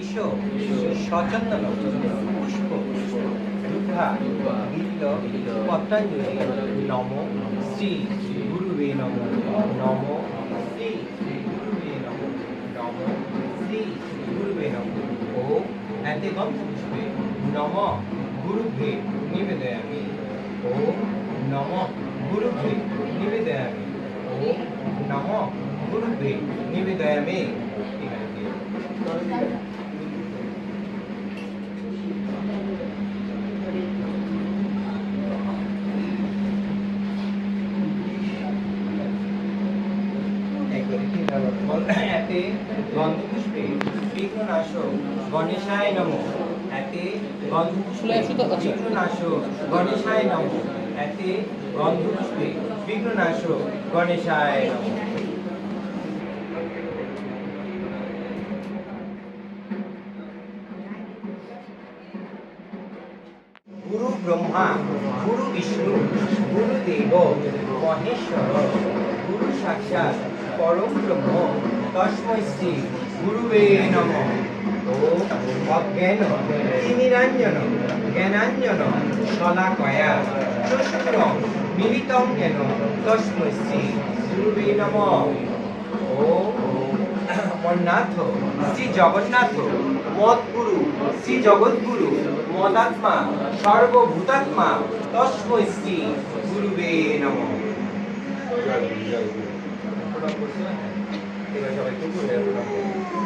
ঈশ সচন্দন পুষ্প দুর্গা বিল্ল পত্রাঞ্জলি, নম শ্রী গুরুবে নম নম শ্রী গুরুবে নম নম শ্রী গুরুবে ও এতে গন্ধ পুষ্পে নম গুরুভে নিবেদয়ামি। ও নম গুরুভে নিবেদয়ামি। ও নম গুরুভে নিবেদয়ামি। এতে গন্ধপুষ্পে বিঘ্ননাশক গণেশায় নম এতে গন্ধপুষ্পে বিঘ্ননাশক গণেশায় নম এতে গন্ধপুষ্পে বিঘ্ননাশক গণেশায় নম গুরু ব্রহ্মা গুরু বিষ্ণু গুরুদেব মহেশ্বর গুরু সাক্ষাৎ পরম ব্রহ্ম তস্মৈ শ্রী গুরুবে নম। ও অজ্ঞান, তিমিরাঞ্জন, জ্ঞানাঞ্জন, শলাকয়া চক্ষুরম মিলিতং জ্ঞান তস্মৈ শ্রী গুরুবে নম। ও অমরনাথ শ্রী জগন্নাথ, মদগুরু, শ্রী জগৎগুরু মদাত্মা, সর্বভূতাত্মা তস্মৈ শ্রী গুরুবে নম। এবার সবাই একটু ঘুরে প্রণাম করুন।